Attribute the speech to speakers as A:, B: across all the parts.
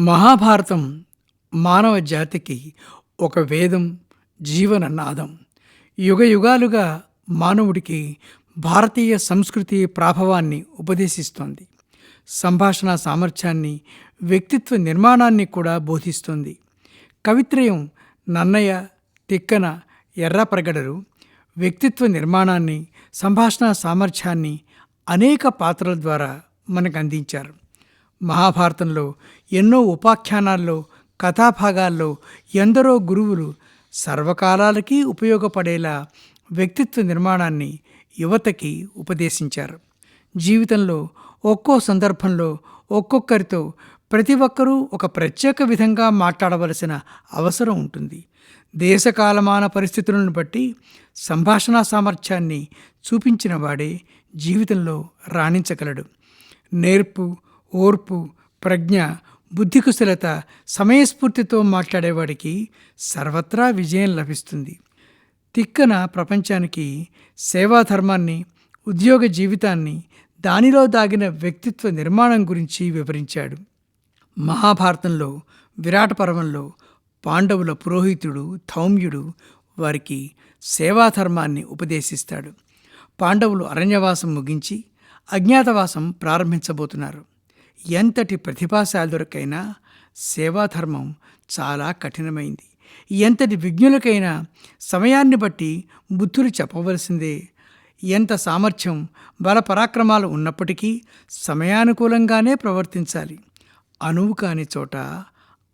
A: మహాభారతం మానవ జాతికి ఒక వేదం జీవన నాదం. యుగ యుగాలుగా మానవుడికి భారతీయ సంస్కృతి ప్రాభవాన్ని ఉపదేశిస్తోంది. సంభాషణ సామర్థ్యాన్ని వ్యక్తిత్వ నిర్మాణాన్ని కూడా బోధిస్తుంది. కవిత్రయం నన్నయ్య తిక్కన ఎర్రప్రగడలు వ్యక్తిత్వ నిర్మాణాన్ని సంభాషణ సామర్థ్యాన్ని అనేక పాత్రల ద్వారా మనకు అందించారు. మహాభారతంలో ఎన్నో ఉపాఖ్యానాల్లో కథాభాగాల్లో ఎందరో గురువులు సర్వకాలాలకి ఉపయోగపడేలా వ్యక్తిత్వ నిర్మాణాన్ని యువతకి ఉపదేశించారు. జీవితంలో ఒక్కో సందర్భంలో ఒక్కొక్కరితో ప్రతి ఒక్కరూ ఒక ప్రత్యేక విధంగా మాట్లాడవలసిన అవసరం ఉంటుంది. దేశకాలమాన పరిస్థితులను బట్టి సంభాషణ సామర్థ్యాన్ని చూపించిన వాడే జీవితంలో రాణించగలడు. నేర్పు ఓర్పు ప్రజ్ఞ బుద్ధికుశలత సమయస్ఫూర్తితో మాట్లాడేవాడికి సర్వత్రా విజయం లభిస్తుంది. తిక్కన ప్రపంచానికి సేవాధర్మాన్ని ఉద్యోగ జీవితాన్ని దానిలో దాగిన వ్యక్తిత్వ నిర్మాణం గురించి వివరించాడు. మహాభారతంలో విరాట పర్వంలో పాండవుల పురోహితుడు ధౌమ్యుడు వారికి సేవాధర్మాన్ని ఉపదేశిస్తాడు. పాండవులు అరణ్యవాసం ముగించి అజ్ఞాతవాసం ప్రారంభించబోతున్నారు. ఎంతటి ప్రతిభాశాలురకైనా సేవాధర్మం చాలా కఠినమైంది. ఎంతటి విజ్ఞులకైనా సమయాన్ని బట్టి బుద్ధులు చెప్పవలసిందే. ఎంత సామర్థ్యం బలపరాక్రమాలు ఉన్నప్పటికీ సమయానుకూలంగానే ప్రవర్తించాలి. అనువు కాని చోట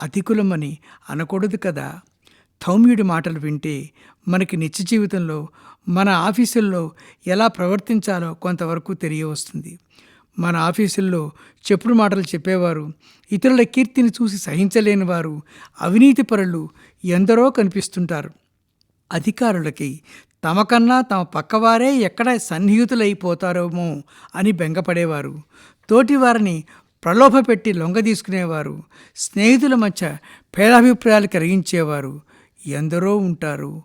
A: అతికులమని అనకూడదు కదా. థౌమ్యుడి మాటలు వింటే మనకి నిత్య జీవితంలో మన ఆఫీసుల్లో ఎలా ప్రవర్తించాలో కొంతవరకు తెలియవస్తుంది. మన ఆఫీసుల్లో చెప్పుడు మాటలు చెప్పేవారు. ఇతరుల కీర్తిని చూసి సహించలేని వారు అవినీతి పరులు ఎందరో కనిపిస్తుంటారు. అధికారులకి తమకన్నా తమ పక్కవారే ఎక్కడ సన్నిహితులైపోతారేమో అని బెంగపడేవారు. తోటివారిని ప్రలోభపెట్టి లొంగ తీసుకునేవారు. స్నేహితుల మధ్య భేదాభిప్రాయాలు కలిగించేవారు. ఎందరో ఉంటారు.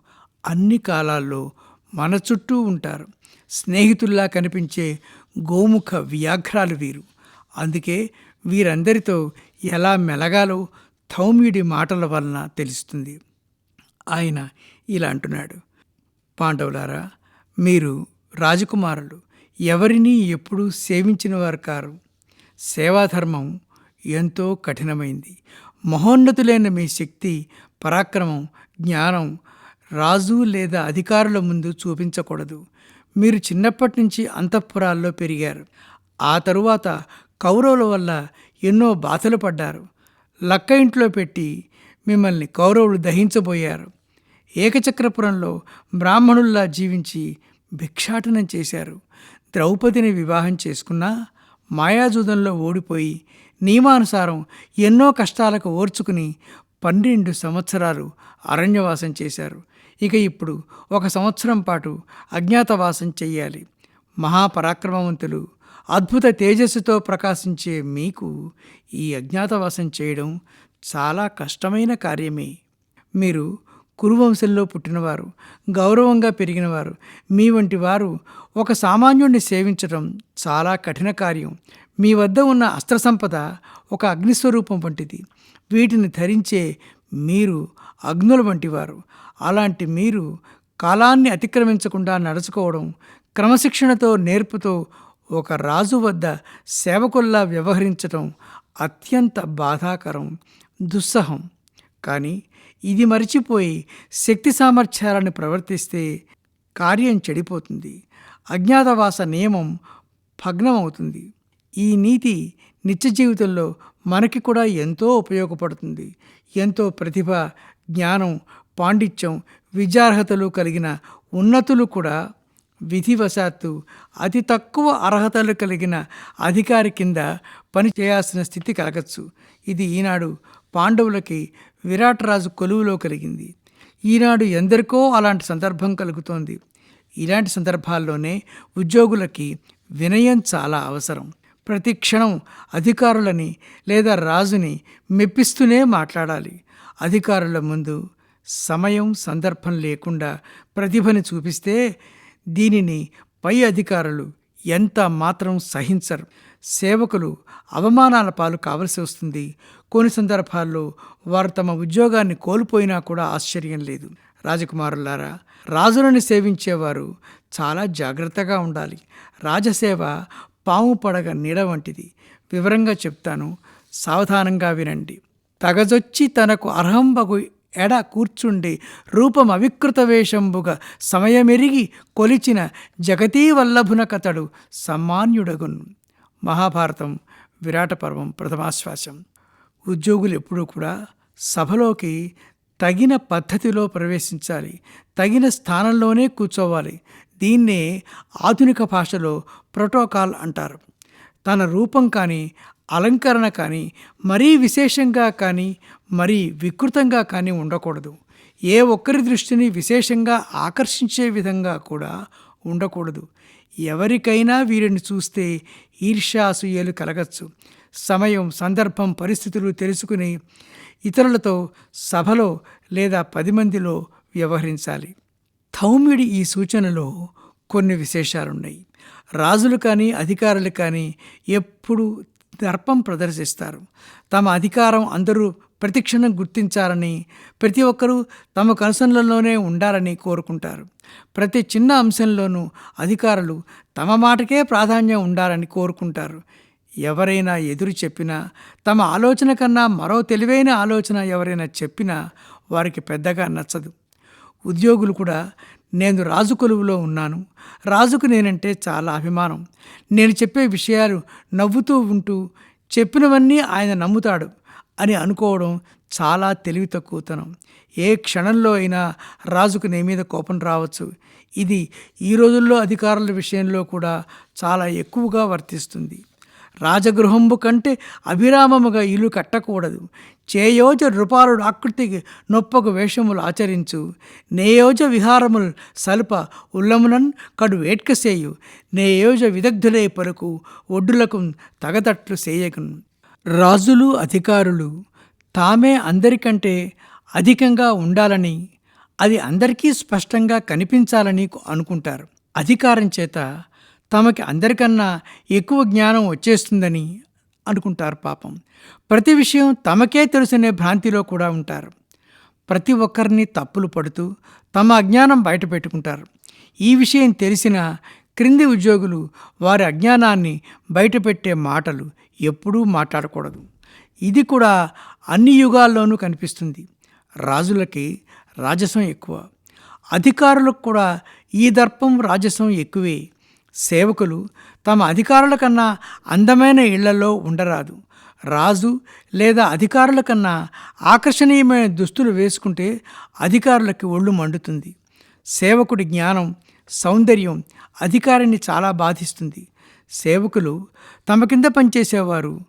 A: అన్ని కాలాల్లో మన చుట్టూ ఉంటారు. స్నేహితుల్లా కనిపించే గోముఖ వ్యాఘ్రాలు వీరు. అందుకే వీరందరితో ఎలా మెలగాలో థౌమ్యుడి మాటల వలన తెలుస్తుంది. ఆయన ఇలా అంటున్నాడు. పాండవులారా మీరు రాజకుమారులు ఎవరినీ ఎప్పుడూ సేవించిన వారు కారు. సేవాధర్మం ఎంతో కఠినమైంది. మహోన్నతులైన మీ శక్తి పరాక్రమం జ్ఞానం రాజు లేదా అధికారుల ముందు చూపించకూడదు. మీరు చిన్నప్పటి నుంచి అంతఃపురాల్లో పెరిగారు. ఆ తరువాత కౌరవుల వల్ల ఎన్నో బాధలు పడ్డారు. లక్క ఇంట్లో పెట్టి మిమ్మల్ని కౌరవులు దహించబోయారు. ఏకచక్రపురంలో బ్రాహ్మణుల్లా జీవించి భిక్షాటనం చేశారు. ద్రౌపదిని వివాహం చేసుకున్నా మాయాజూదంలో ఓడిపోయి నియమానుసారం ఎన్నో కష్టాలకు ఓర్చుకుని పన్నెండు సంవత్సరాలు అరణ్యవాసం చేశారు. ఇక ఇప్పుడు ఒక సంవత్సరం పాటు అజ్ఞాతవాసం చెయ్యాలి. మహాపరాక్రమవంతులు అద్భుత తేజస్సుతో ప్రకాశించే మీకు ఈ అజ్ఞాతవాసం చేయడం చాలా కష్టమైన కార్యమే. మీరు కురువంశంలో పుట్టినవారు గౌరవంగా పెరిగినవారు మీ వంటి వారు ఒక సామాన్యుడిని సేవించడం చాలా కఠిన కార్యం. మీ వద్ద ఉన్న అస్త్ర సంపద ఒక అగ్నిస్వరూపం వంటిది. వీటిని ధరించే మీరు అగ్నుల వంటివారు. అలాంటి మీరు కాలాన్ని అతిక్రమించకుండా నడుచుకోవడం క్రమశిక్షణతో నేర్పుతో ఒక రాజు వద్ద సేవకుల్లా వ్యవహరించడం అత్యంత బాధాకరం దుస్సహం. కానీ ఇది మరిచిపోయి శక్తి సామర్థ్యాలను ప్రవర్తిస్తే కార్యం చెడిపోతుంది. అజ్ఞాతవాస నియమం భగ్నమవుతుంది. ఈ నీతి నిత్య జీవితంలో మనకి కూడా ఎంతో ఉపయోగపడుతుంది. ఎంతో ప్రతిభ జ్ఞానం పాండిత్యం విద్యార్హతలు కలిగిన ఉన్నతులు కూడా విధివశాత్తు అతి తక్కువ అర్హతలు కలిగిన అధికారి కింద పని చేయాల్సిన స్థితి కలగచ్చు. ఇది ఈనాడు పాండవులకి విరాట్ రాజు కొలువులో కలిగింది. ఈనాడు ఎందరికో అలాంటి సందర్భం కలుగుతోంది. ఇలాంటి సందర్భాల్లోనే ఉద్యోగులకి వినయం చాలా అవసరం. ప్రతి క్షణం అధికారులని లేదా రాజుని మెప్పిస్తూనే మాట్లాడాలి. అధికారుల ముందు సమయం సందర్భం లేకుండా ప్రతిభని చూపిస్తే దీనిని పై అధికారులు ఎంత మాత్రం సహించరు. సేవకులు అవమానాల పాలు కావలసి వస్తుంది. కొన్ని సందర్భాల్లో వారు తమ ఉద్యోగాన్ని కోల్పోయినా కూడా ఆశ్చర్యం లేదు. రాజకుమారులారా రాజులను సేవించేవారు చాలా జాగ్రత్తగా ఉండాలి. రాజసేవ పాము పడగ నీడ వంటిది. వివరంగా చెప్తాను. సావధానంగా వినండి. తగజొచ్చి తనకు అర్హంబగు ఎడ కూర్చుండి రూపం అవికృత వేషంబుగా సమయమెరిగి కొలిచిన జగతీ వల్లభున కతడు సమ్మాన్యుడగున్ మహాభారతం విరాట పర్వం ప్రథమాశ్వాసం. ఉద్యోగులు ఎప్పుడూ కూడా సభలోకి తగిన పద్ధతిలో ప్రవేశించాలి తగిన స్థానంలోనే కూర్చోవాలి. దీన్నే ఆధునిక భాషలో ప్రోటోకాల్ అంటారు. తన రూపం కానీ అలంకరణ కానీ మరీ విశేషంగా కానీ మరీ వికృతంగా కానీ ఉండకూడదు. ఏ ఒక్కరి దృష్టిని విశేషంగా ఆకర్షించే విధంగా కూడా ఉండకూడదు. ఎవరికైనా వీరిని చూస్తే ఈర్ష్యాసూయలు కలగచ్చు. సమయం సందర్భం పరిస్థితులు తెలుసుకుని ఇతరులతో సభలో లేదా పది మందిలో వ్యవహరించాలి. థౌమ్యుడి ఈ సూచనలో కొన్ని విశేషాలున్నాయి. రాజులు కానీ అధికారులు కానీ ఎప్పుడు దర్పం ప్రదర్శిస్తారు. తమ అధికారం అందరూ ప్రతిక్షణం గుర్తించాలని ప్రతి ఒక్కరూ తమ కనుసనలలోనే ఉండాలని కోరుకుంటారు. ప్రతి చిన్న అంశంలోనూ అధికారులు తమ మాటకే ప్రాధాన్యం ఉండాలని కోరుకుంటారు. ఎవరైనా ఎదురు చెప్పినా తమ ఆలోచన కన్నా మరో తెలివైన ఆలోచన ఎవరైనా చెప్పినా వారికి పెద్దగా నచ్చదు. ఉద్యోగులు కూడా నేను రాజు కొలువులో ఉన్నాను. రాజుకు నేనంటే చాలా అభిమానం. నేను చెప్పే విషయాలు నవ్వుతూ ఉంటూ చెప్పినవన్నీ ఆయన నమ్ముతాడు అని అనుకోవడం చాలా తెలివి తక్కువతనం ఏ క్షణంలో అయినా రాజుకు నీ మీద కోపం రావచ్చు. ఇది ఈ రోజుల్లో అధికారుల విషయంలో కూడా చాలా ఎక్కువగా వర్తిస్తుంది. రాజగృహంబు కంటే అభిరామముగా ఇల్లు కట్టకూడదు. చేయోజ రూపాలుడు ఆకృతికి నొప్పకు వేషములు ఆచరించు. నేయోజ విహారములు సల్ప ఉల్లమునన్ కడు వేట్క సేయు. నేయోజ విదగ్ధులే పలుకు ఒడ్డులకు తగదట్లు సేయకును. రాజులు అధికారులు తామే అందరికంటే అధికంగా ఉండాలని అది అందరికీ స్పష్టంగా కనిపించాలని అనుకుంటారు. అధికారం చేత తమకి అందరికన్నా ఎక్కువ జ్ఞానం వచ్చేస్తుందని అనుకుంటారు పాపం. ప్రతి విషయం తమకే తెలుసునే భ్రాంతిలో కూడా ఉంటారు. ప్రతి ఒక్కరిని తప్పులు పడుతూ తమ అజ్ఞానం బయట పెట్టుకుంటారు. ఈ విషయం తెలిసిన క్రింది ఉద్యోగులు వారి అజ్ఞానాన్ని బయటపెట్టే మాటలు ఎప్పుడూ మాట్లాడకూడదు. ఇది కూడా అన్ని యుగాల్లోనూ కనిపిస్తుంది. రాజులకి రాజసం ఎక్కువ. అధికారులకు కూడా ఈ దర్పం రాజసం ఎక్కువే. సేవకులు తమ అధికారుల కన్నా అందమైన ఇళ్ళలో ఉండరాదు. రాజు లేదా అధికారుల కన్నా ఆకర్షణీయమైన దుస్తులు వేసుకుంటే అధికారులకి ఒళ్ళు మండుతుంది. సేవకుడి జ్ఞానం సౌందర్యం అధికారిని చాలా బాధిస్తుంది. సేవకులు తమ కింద పనిచేసేవారు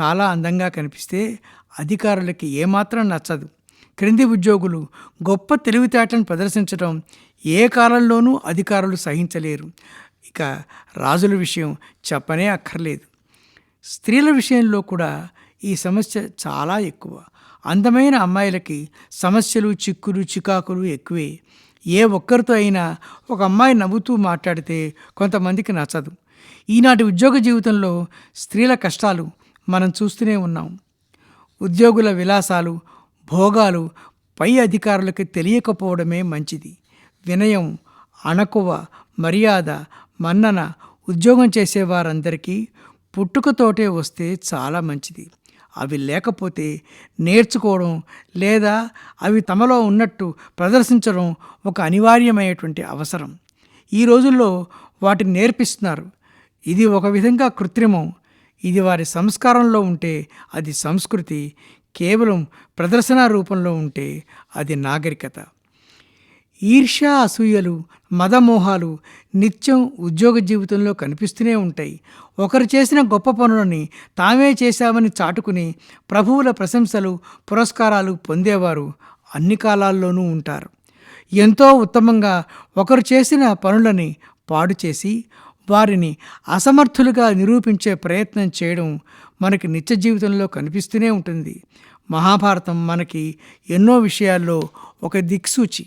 A: చాలా అందంగా కనిపిస్తే అధికారులకి ఏమాత్రం నచ్చదు. క్రింది ఉద్యోగులు గొప్ప తెలివితేటలను ప్రదర్శించడం ఏ కాలంలోనూ అధికారులు సహించలేరు. ఇక రాజుల విషయం చెప్పనే అక్కర్లేదు. స్త్రీల విషయంలో కూడా ఈ సమస్య చాలా ఎక్కువ. అందమైన అమ్మాయిలకి సమస్యలు చిక్కులు చికాకులు ఎక్కువే. ఏ ఒక్కరితో అయినా ఒక అమ్మాయి నవ్వుతూ మాట్లాడితే కొంతమందికి నచ్చదు. ఈనాటి ఉద్యోగ జీవితంలో స్త్రీల కష్టాలు మనం చూస్తూనే ఉన్నాం. ఉద్యోగుల విలాసాలు భోగాలు పై అధికారులకి తెలియకపోవడమే మంచిది. వినయం అణకువ మర్యాద మన్నన ఉద్యోగం చేసేవారందరికీ పుట్టుకతోటే వస్తే చాలా మంచిది. అవి లేకపోతే నేర్చుకోవడం లేదా అవి తమలో ఉన్నట్టు ప్రదర్శించడం ఒక అనివార్యమైనటువంటి అవసరం. ఈ రోజుల్లో వాటిని నేర్పిస్తున్నారు. ఇది ఒక విధంగా కృత్రిమం. ఇది వారి సంస్కారంలో ఉంటే అది సంస్కృతి. కేవలం ప్రదర్శన రూపంలో ఉంటే అది నాగరికత. ఈర్ష్యా అసూయలు మదమోహాలు నిత్యం ఉద్యోగ జీవితంలో కనిపిస్తూనే ఉంటాయి. ఒకరు చేసిన గొప్ప పనులని తామే చేశామని చాటుకుని ప్రభువుల ప్రశంసలు పురస్కారాలు పొందేవారు అన్ని కాలాల్లోనూ ఉంటారు. ఎంతో ఉత్తమంగా ఒకరు చేసిన పనులని పాడు చేసి వారిని అసమర్థులుగా నిరూపించే ప్రయత్నం చేయడం మనకి నిత్య జీవితంలో కనిపిస్తూనే ఉంటుంది. మహాభారతం మనకి ఎన్నో విషయాల్లో ఒక దిక్సూచి.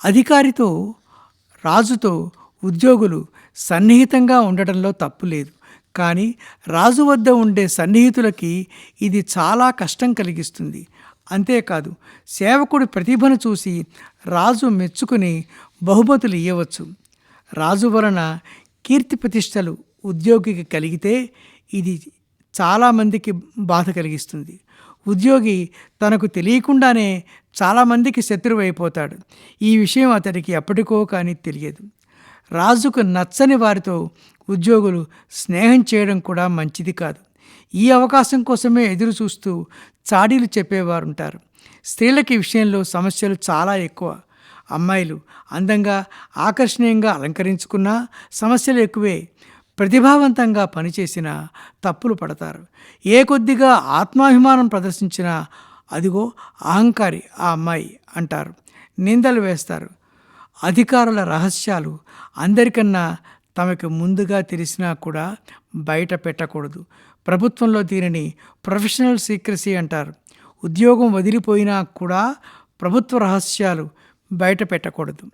A: అధికారితో రాజుతో ఉద్యోగులు సన్నిహితంగా ఉండటంలో తప్పు లేదు. కానీ రాజు వద్ద ఉండే సన్నిహితులకి ఇది చాలా కష్టం కలిగిస్తుంది. అంతేకాదు సేవకుడి ప్రతిభను చూసి రాజు మెచ్చుకుని బహుమతులు ఇవ్వవచ్చు రాజు వలన కీర్తి ప్రతిష్టలు ఉద్యోగికి కలిగితే ఇది చాలామందికి బాధ కలిగిస్తుంది. ఉద్యోగి తనకు తెలియకుండానే చాలామందికి శత్రువు అయిపోతాడు ఈ విషయం అతడికి ఎప్పటికో కానీ తెలియదు. రాజుకు నచ్చని వారితో ఉద్యోగులు స్నేహం చేయడం కూడా మంచిది కాదు. ఈ అవకాశం కోసమే ఎదురు చూస్తూ చాడీలు చెప్పేవారు ఉంటారు స్త్రీలకి విషయంలో సమస్యలు చాలా ఎక్కువ. అమ్మాయిలు అందంగా ఆకర్షణీయంగా అలంకరించుకున్నా సమస్యలు ఎక్కువే. ప్రతిభావంతంగా పనిచేసిన తప్పులు పడతారు. ఏ కొద్దిగా ఆత్మాభిమానం ప్రదర్శించినా అదిగో అహంకారి ఆ అమ్మాయి అంటారు. నిందలు వేస్తారు. అధికారుల రహస్యాలు అందరికన్నా తమకు ముందుగా తెలిసినా కూడా బయట పెట్టకూడదు. ప్రభుత్వంలో దీనిని ప్రొఫెషనల్ సీక్రసీ అంటారు. ఉద్యోగం వదిలిపోయినా కూడా ప్రభుత్వ రహస్యాలు బయట పెట్టకూడదు.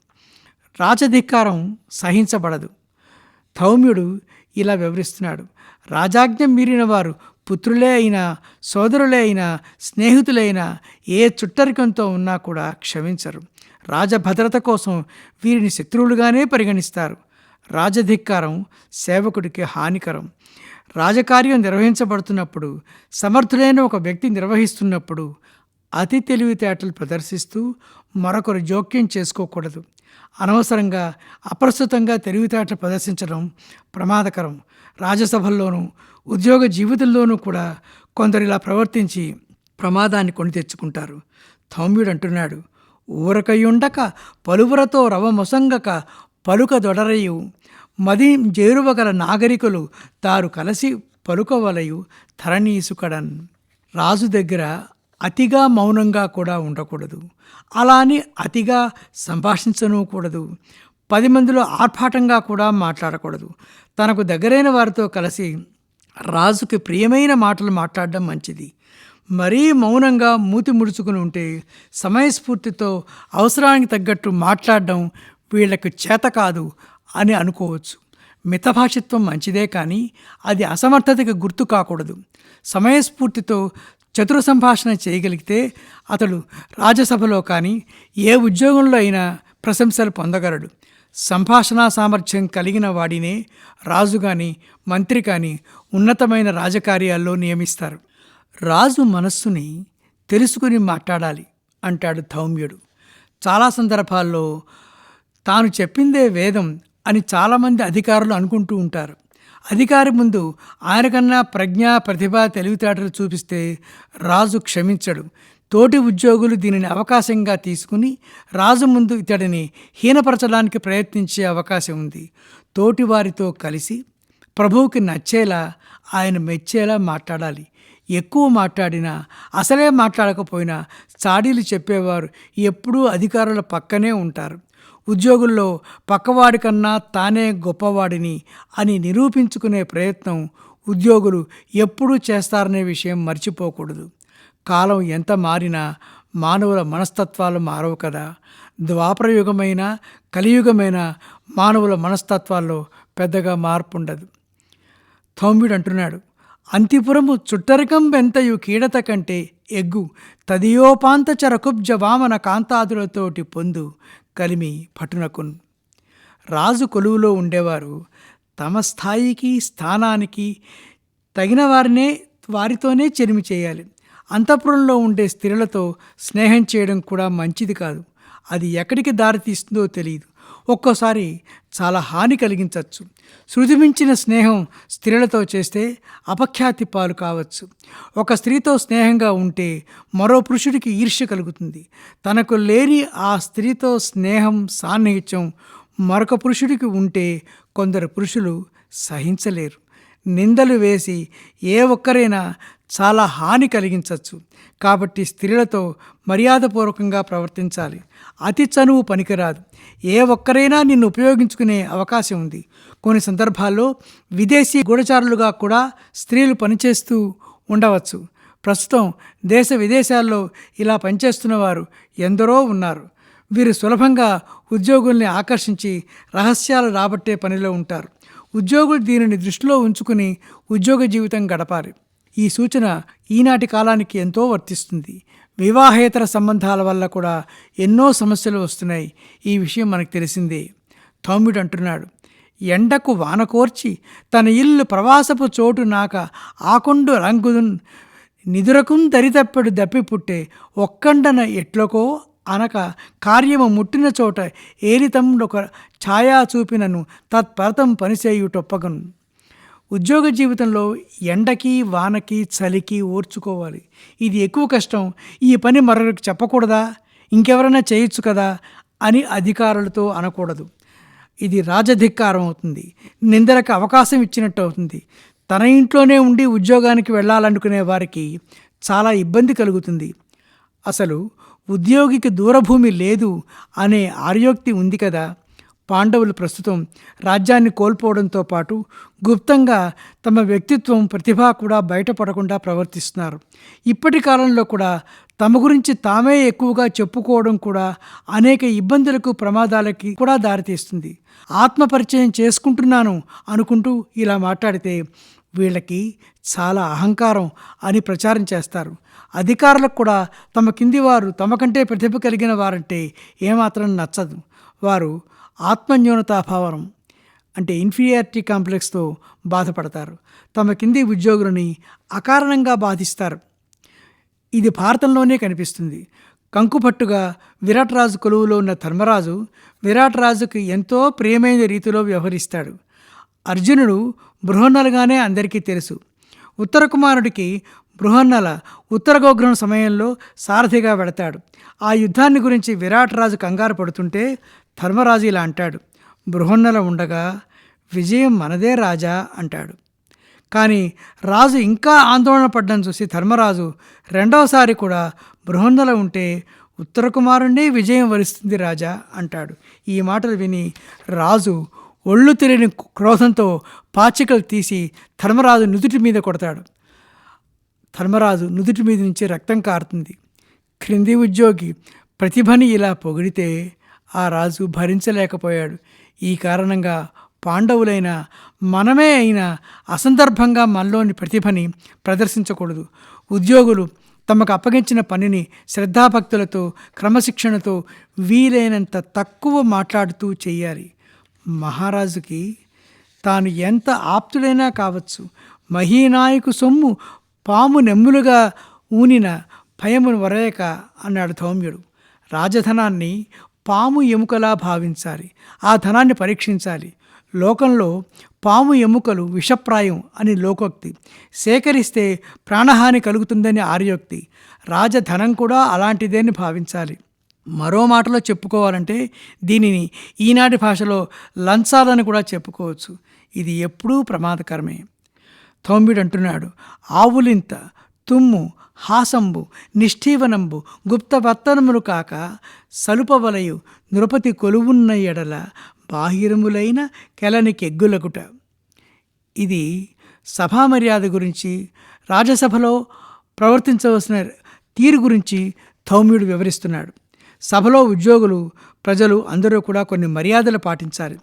A: రాజధికారం సహించబడదు. ధౌమ్యుడు ఇలా వివరిస్తున్నాడు. రాజాజ్ఞ మీరిన వారు పుత్రులే అయినా సోదరులే అయినా స్నేహితులైనా ఏ చుట్టరికంతో ఉన్నా కూడా క్షమించరు. రాజభద్రత కోసం వీరిని శత్రువులుగానే పరిగణిస్తారు. రాజధిక్కారం సేవకుడికి హానికరం. రాజకార్యం నిర్వహించబడుతున్నప్పుడు సమర్థులైన ఒక వ్యక్తి నిర్వహిస్తున్నప్పుడు అతి తెలివితేటలు ప్రదర్శిస్తూ మరొకరు జోక్యం చేసుకోకూడదు. అనవసరంగా అప్రస్తుతంగా తెలివితేటలు ప్రదర్శించడం ప్రమాదకరం. రాజసభల్లోనూ ఉద్యోగ జీవితంలోనూ కూడా కొందరు ఇలా ప్రవర్తించి ప్రమాదాన్ని కొని తెచ్చుకుంటారు. థౌమ్యుడు అంటున్నాడు ఊరకయుండక పలువురతో రవమొసంగక పలుక దొడరయు మది జేరువగల నాగరికులు తారు కలిసి పలుకవలయు ధరణీసుకడన్. రాజు దగ్గర అతిగా మౌనంగా కూడా ఉండకూడదు. అలా అని అతిగా సంభాషించనూకూడదు. పది మందిలో ఆర్భాటంగా కూడా మాట్లాడకూడదు. తనకు దగ్గరైన వారితో కలిసి రాజుకి ప్రియమైన మాటలు మాట్లాడడం మంచిది. మరీ మౌనంగా మూతి ముడుచుకుని ఉంటే సమయస్ఫూర్తితో అవసరానికి తగ్గట్టు మాట్లాడడం వీళ్ళకు చేత కాదు అని అనుకోవచ్చు. మితభాషిత్వం మంచిదే కానీ అది అసమర్థతకి గుర్తు కాకూడదు. సమయస్ఫూర్తితో చతుర సంభాషణ చేయగలిగితే అతడు రాజ్యసభలో కానీ ఏ ఉద్యోగంలో అయినా ప్రశంసలు పొందగలడు. సంభాషణా సామర్థ్యం కలిగిన వాడినే రాజు కానీ మంత్రి కానీ ఉన్నతమైన రాజకార్యాల్లో నియమిస్తారు. రాజు మనస్సుని తెలుసుకుని మాట్లాడాలి అంటాడు ధౌమ్యుడు. చాలా సందర్భాల్లో తాను చెప్పిందే వేదం అని చాలామంది అధికారులు అనుకుంటూ ఉంటారు. అధికారి ముందు ఆయనకన్నా ప్రజ్ఞ ప్రతిభ తెలివితేటలు చూపిస్తే రాజు క్షమించడు. తోటి ఉద్యోగులు దీనిని అవకాశంగా తీసుకుని రాజు ముందు ఇతడిని హీనపరచడానికి ప్రయత్నించే అవకాశం ఉంది. తోటి వారితో కలిసి ప్రభువుకి నచ్చేలా ఆయన మెచ్చేలా మాట్లాడాలి. ఎక్కువ మాట్లాడినా అసలే మాట్లాడకపోయినా చాడీలు చెప్పేవారు ఎప్పుడూ అధికారుల పక్కనే ఉంటారు. ఉద్యోగుల్లో పక్కవాడికన్నా తానే గొప్పవాడిని అని నిరూపించుకునే ప్రయత్నం ఉద్యోగులు ఎప్పుడూ చేస్తారనే విషయం మర్చిపోకూడదు. కాలం ఎంత మారినా మానవుల మనస్తత్వాలు మారవు కదా. ద్వాపరయుగమైన కలియుగమైన మానవుల మనస్తత్వాల్లో పెద్దగా మార్పు ఉండదు థౌమ్యుడు అంటున్నాడు అంతిపురము చుట్టరికం బెంతయు కీడత కంటే ఎగ్గు తదియోపాంత చరకుబ్జ వామన కాంతాదులతోటి పొందు కలిమి పటునకున్ రాజు కొలువులో ఉండేవారు తమ స్థాయికి స్థానానికి తగిన వారినే వారితోనే చెరిమి చేయాలి. అంతఃపురంలో ఉండే స్త్రీలతో స్నేహం చేయడం కూడా మంచిది కాదు. అది ఎక్కడికి దారితీస్తుందో తెలియదు. ఒక్కోసారి చాలా హాని కలిగించవచ్చు. శృతి మించిన స్నేహం స్త్రీలతో చేస్తే అపఖ్యాతి పాలు కావచ్చు. ఒక స్త్రీతో స్నేహంగా ఉంటే మరో పురుషుడికి ఈర్ష్య కలుగుతుంది. తనకు లేని ఆ స్త్రీతో స్నేహం సాన్నిహిత్యం మరొక పురుషుడికి ఉంటే కొందరు పురుషులు సహించలేరు. నిందలు వేసి ఏ ఒక్కరైనా చాలా హాని కలిగించవచ్చు కాబట్టి స్త్రీలతో మర్యాదపూర్వకంగా ప్రవర్తించాలి. అతి చనువు పనికిరాదు. ఏ ఒక్కరైనా నిన్ను ఉపయోగించుకునే అవకాశం ఉంది. కొన్ని సందర్భాల్లో విదేశీ గూఢచారులుగా కూడా స్త్రీలు పనిచేస్తూ ఉండవచ్చు. ప్రస్తుతం దేశ విదేశాల్లో ఇలా పనిచేస్తున్న వారు ఎందరో ఉన్నారు. వీరు సులభంగా ఉద్యోగుల్ని ఆకర్షించి రహస్యాలు రాబట్టే పనిలో ఉంటారు. ఉద్యోగులు దీనిని దృష్టిలో ఉంచుకుని ఉద్యోగ జీవితం గడపాలి. ఈ సూచన ఈనాటి కాలానికి ఎంతో వర్తిస్తుంది. వివాహేతర సంబంధాల వల్ల కూడా ఎన్నో సమస్యలు వస్తున్నాయి. ఈ విషయం మనకు తెలిసిందే. థౌమిడ్ అంటున్నాడు ఎండకు వానకోర్చి తన ఇల్లు ప్రవాసపు చోటు నాక ఆకొండు రంగుదున్ నిదురకున్ దరితప్పెడు దప్పి పుట్టే ఒక్కండన ఎట్లకో అనక కార్యము ముట్టిన చోట ఏలితమ్ముడొక ఛాయా చూపినను తత్పరతం పనిచేయుటొప్పగను. ఉద్యోగ జీవితంలో ఎండకి వానకి చలికి ఓర్చుకోవాలి. ఇది ఎక్కువ కష్టం. ఈ పని మరొకరికి చెప్పకూడదా? ఇంకెవరైనా చేయొచ్చు కదా? అని అధికారులతో అనకూడదు. ఇది రాజధిక్కారం అవుతుంది. నిందలకు అవకాశం ఇచ్చినట్టు అవుతుంది. తన ఇంట్లోనే ఉండి ఉద్యోగానికి వెళ్ళాలనుకునే వారికి చాలా ఇబ్బంది కలుగుతుంది. అసలు ఉద్యోగికి దూరభూమి లేదు అనే ఆర్యోక్తి ఉంది కదా? పాండవులు ప్రస్తుతం రాజ్యాన్ని కోల్పోవడంతో పాటు గుప్తంగా తమ వ్యక్తిత్వం ప్రతిభ కూడా బయటపడకుండా ప్రవర్తిస్తున్నారు. ఇప్పటి కాలంలో కూడా తమ గురించి తామే ఎక్కువగా చెప్పుకోవడం కూడా అనేక ఇబ్బందులకు ప్రమాదాలకి కూడా దారితీస్తుంది. ఆత్మపరిచయం చేసుకుంటున్నాను అనుకుంటూ ఇలా మాట్లాడితే వీళ్ళకి చాలా అహంకారం అని ప్రచారం చేస్తారు. అధికారులకు కూడా తమ కింది వారు తమ కంటే ప్రతిభ కలిగిన వారంటే ఏమాత్రం నచ్చదు. వారు ఆత్మన్యూనతాభావం అంటే ఇన్ఫీరియారిటీ కాంప్లెక్స్తో బాధపడతారు. తమ కింది ఉద్యోగులని అకారణంగా బాధిస్తారు. ఇది భారతంలోనే కనిపిస్తుంది. కంకుపట్టుగా విరాట్ రాజు కొలువులో ఉన్న ధర్మరాజు విరాట్ రాజుకి ఎంతో ప్రియమైన రీతిలో వ్యవహరిస్తాడు. అర్జునుడు బృహన్నలుగానే అందరికీ తెలుసు. ఉత్తర కుమారుడికి బృహన్నల ఉత్తర గోగ్రహం సమయంలో సారథిగా వెడతాడు ఆ యుద్ధాన్ని గురించి విరాట్ రాజు కంగారు పడుతుంటే ధర్మరాజు ఇలా అంటాడు బృహన్నల ఉండగా విజయం మనదే రాజా అంటాడు. కానీ రాజు ఇంకా ఆందోళన పడ్డం చూసి ధర్మరాజు రెండవసారి కూడా బృహన్నల ఉంటే ఉత్తర కుమారుణ్ణి విజయం వరిస్తుంది రాజా అంటాడు. ఈ మాటలు విని రాజు ఒళ్ళు తెలియని క్రోధంతో పాచికలు తీసి ధర్మరాజు నుదుటి మీద కొడతాడు. ధర్మరాజు నుదుటి మీద నుంచి రక్తం కారుతుంది. క్రింది ఉద్యోగి ప్రతిభని ఇలా పొగిడితే ఆ రాజు భరించలేకపోయాడు. ఈ కారణంగా పాండవులైన మనమే అయినా అసందర్భంగా మనలోని ప్రతిభని ప్రదర్శించకూడదు. ఉద్యోగులు తమకు అప్పగించిన పనిని శ్రద్ధాభక్తులతో క్రమశిక్షణతో వీలైనంత తక్కువ మాట్లాడుతూ చేయాలి. మహారాజుకి తాను ఎంత ఆప్తుడైనా కావచ్చు. మహీనాయకు సొమ్ము పాము నెమ్ములుగా ఊనిన భయమును వరయక అన్నాడు ధౌమ్యుడు రాజధనాన్ని పాము ఎముకలా భావించాలి. ఆ ధనాన్ని పరీక్షించాలి. లోకంలో పాము ఎముకలు విషప్రాయం అని లోకోక్తి. సేకరిస్తే ప్రాణహాని కలుగుతుందని ఆర్యోక్తి. రాజధనం కూడా అలాంటిదేని భావించాలి. మరో మాటలో చెప్పుకోవాలంటే దీనిని ఈనాటి భాషలో లంచాలని కూడా చెప్పుకోవచ్చు. ఇది ఎప్పుడూ ప్రమాదకరమే. తోంబిడు అంటున్నాడు ఆవులింత తుమ్ము హాసంబు నిష్ఠీవనంబు గుప్తవర్తనములు కాక సలుపవలయు నృపతి కొలువున్న ఎడల బాహిరములైన కెలనికెగ్గులకుట ఇది సభా మర్యాద గురించి రాజసభలో ప్రవర్తించవలసిన తీరు గురించి ధౌమ్యుడు వివరిస్తున్నాడు. సభలో ఉద్యోగులు ప్రజలు అందరూ కూడా కొన్ని మర్యాదలు పాటించాలి.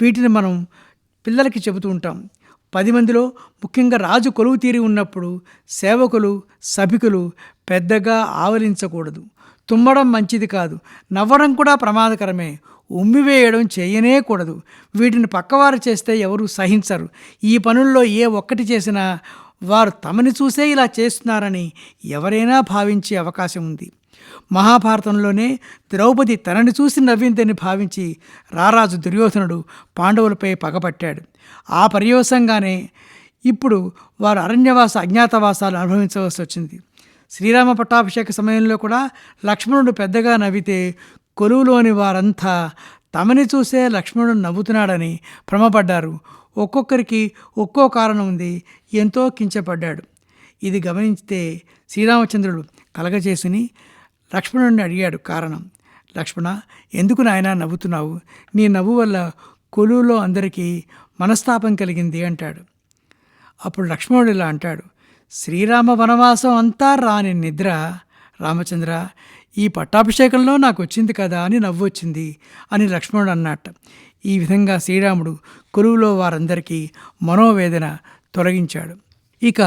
A: వీటిని మనం పిల్లలకి చెబుతూ ఉంటాం. పది మందిలో ముఖ్యంగా రాజు కొలువు తీరి ఉన్నప్పుడు సేవకులు సభికులు పెద్దగా ఆవలించకూడదు. తుమ్మడం మంచిది కాదు. నవ్వడం కూడా ప్రమాదకరమే. ఉమ్మివేయడం చేయనే కూడదు. వీటిని పక్కవారు చేస్తే ఎవరు సహించరు. ఈ పనుల్లో ఏ ఒక్కటి చేసినా వారు తమని చూసే ఇలా చేస్తున్నారని ఎవరైనా భావించే అవకాశం ఉంది. మహాభారతంలోనే ద్రౌపది తనని చూసి నవ్విందని భావించి రారాజు దుర్యోధనుడు పాండవులపై పగపట్టాడు. ఆ పర్యవసంగానే ఇప్పుడు వారు అరణ్యవాస అజ్ఞాతవాసాలు అనుభవించవలసి వచ్చింది. శ్రీరామ పట్టాభిషేక సమయంలో కూడా లక్ష్మణుడు పెద్దగా నవ్వితే కొలువులోని వారంతా తమని చూసే లక్ష్మణుడు నవ్వుతున్నాడని భ్రమపడ్డారు. ఒక్కొక్కరికి ఒక్కో కారణం ఉంది ఎంతో కించపడ్డాడు. ఇది గమనించితే శ్రీరామచంద్రుడు కలగజేసుని లక్ష్మణుడిని అడిగాడు కారణం. లక్ష్మణ ఎందుకు నాయన నవ్వుతున్నావు? నీ నవ్వు వల్ల కొలువులో అందరికీ మనస్తాపం కలిగింది అంటాడు. అప్పుడు లక్ష్మణుడు ఇలా అంటాడు శ్రీరామ వనవాసం అంతా రాని నిద్ర. రామచంద్ర ఈ పట్టాభిషేకంలో నాకు వచ్చింది కదా అని నవ్వు వచ్చింది అని లక్ష్మణుడు అన్నట్ట ఈ విధంగా శ్రీరాముడు కొలువులో వారందరికీ మనోవేదన తొలగించాడు. ఇక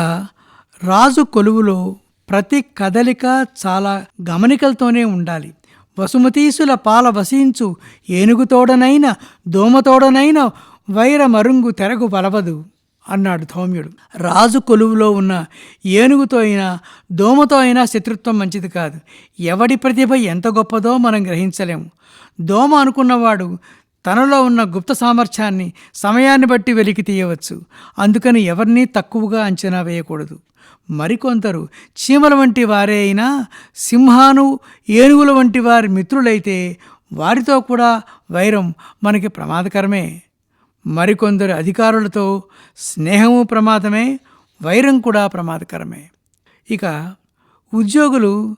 A: రాజు కొలువులో ప్రతి కదలిక చాలా గమనికలతోనే ఉండాలి. వసుమతీసుల పాల వసించు ఏనుగుతోడనైన దోమతోడనైన వైర మరుంగు తెరగు బలవదు అన్నాడు ధౌమ్యుడు రాజు కొలువులో ఉన్న ఏనుగుతో అయినా దోమతో అయినా శత్రుత్వం మంచిది కాదు. ఎవడి ప్రతిభ ఎంత గొప్పదో మనం గ్రహించలేము. దోమ అనుకున్నవాడు తనలో ఉన్న గుప్త సామర్థ్యాన్ని సమయాన్ని బట్టి వెలికి తీయవచ్చు. అందుకని ఎవరినీ తక్కువగా అంచనా వేయకూడదు. మరికొందరు చీమల వంటి వారే అయినా సింహాను ఏనుగుల వంటి వారి మిత్రులైతే వారితో కూడా వైరం మనకి ప్రమాదకరమే. మరికొందరు అధికారులతో స్నేహము ప్రమాదమే వైరం కూడా ప్రమాదకరమే. ఇక ఉద్యోగులు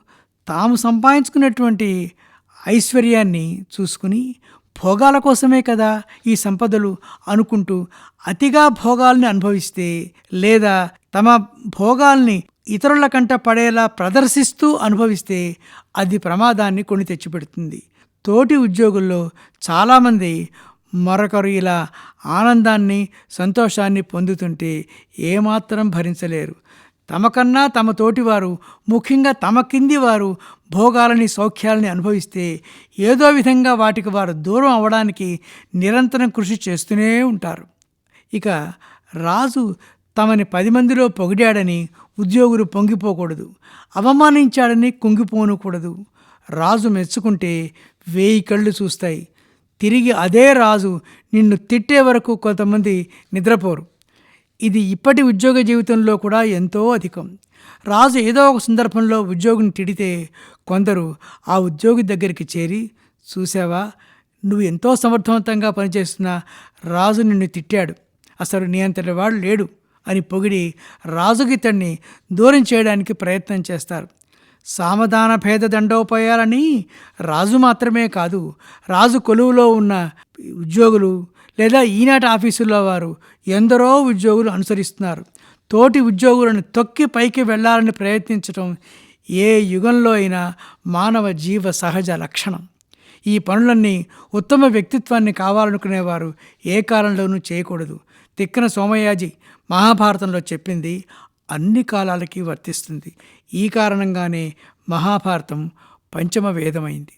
A: తాము సంపాదించుకున్నటువంటి ఐశ్వర్యాన్ని చూసుకుని భోగాల కోసమే కదా ఈ సంపదలు అనుకుంటూ అతిగా భోగాల్ని అనుభవిస్తే లేదా తమ భోగాల్ని ఇతరుల కంట పడేలా ప్రదర్శిస్తూ అనుభవిస్తే అది ప్రమాదాన్ని కొని తెచ్చిపెడుతుంది. తోటి ఉద్యోగుల్లో చాలామంది మరొకరు ఇలా ఆనందాన్ని సంతోషాన్ని పొందుతుంటే ఏమాత్రం భరించలేరు. తమకన్నా తమ తోటివారు ముఖ్యంగా తమ కింది వారు భోగాలని సౌఖ్యాలని అనుభవిస్తే ఏదో విధంగా వాటికి వారు దూరం అవ్వడానికి నిరంతరం కృషి చేస్తూనే ఉంటారు. ఇక రాజు తమని పది మందిలో పొగిడాడని ఉద్యోగులు పొంగిపోకూడదు అవమానించాడని కుంగిపోనకూడదు. రాజు మెచ్చుకుంటే వేయి కళ్ళు చూస్తాయి. తిరిగి అదే రాజు నిన్ను తిట్టే వరకు కొంతమంది నిద్రపోరు. ఇది ఇప్పటి ఉద్యోగ జీవితంలో కూడా ఎంతో అధికం. రాజు ఏదో ఒక సందర్భంలో ఉద్యోగిని తిడితే కొందరు ఆ ఉద్యోగి దగ్గరికి చేరి చూసావా నువ్వు ఎంతో సమర్థవంతంగా పనిచేస్తున్నా రాజు నిన్ను తిట్టాడు. అసలు నీ అంతటి వాడు లేడు అని పొగిడి రాజుకి ఇతన్ని దూరం చేయడానికి ప్రయత్నం చేస్తారు. సామధాన భేద దండోపాయాలని రాజు మాత్రమే కాదు రాజు కొలువులో ఉన్న ఉద్యోగులు లేదా ఈనాటి ఆఫీసుల్లో వారు ఎందరో ఉద్యోగులు అనుసరిస్తున్నారు. తోటి ఉద్యోగులను తొక్కి పైకి వెళ్ళాలని ప్రయత్నించడం ఏ యుగంలో అయినా మానవ జీవ సహజ లక్షణం. ఈ పనులన్నీ ఉత్తమ వ్యక్తిత్వాన్ని కావాలనుకునేవారు ఏ కాలంలోనూ చేయకూడదు. తిక్కన సోమయాజి మహాభారతంలో చెప్పింది అన్ని కాలాలకి వర్తిస్తుంది. ఈ కారణంగానే మహాభారతం పంచమ వేదమైంది.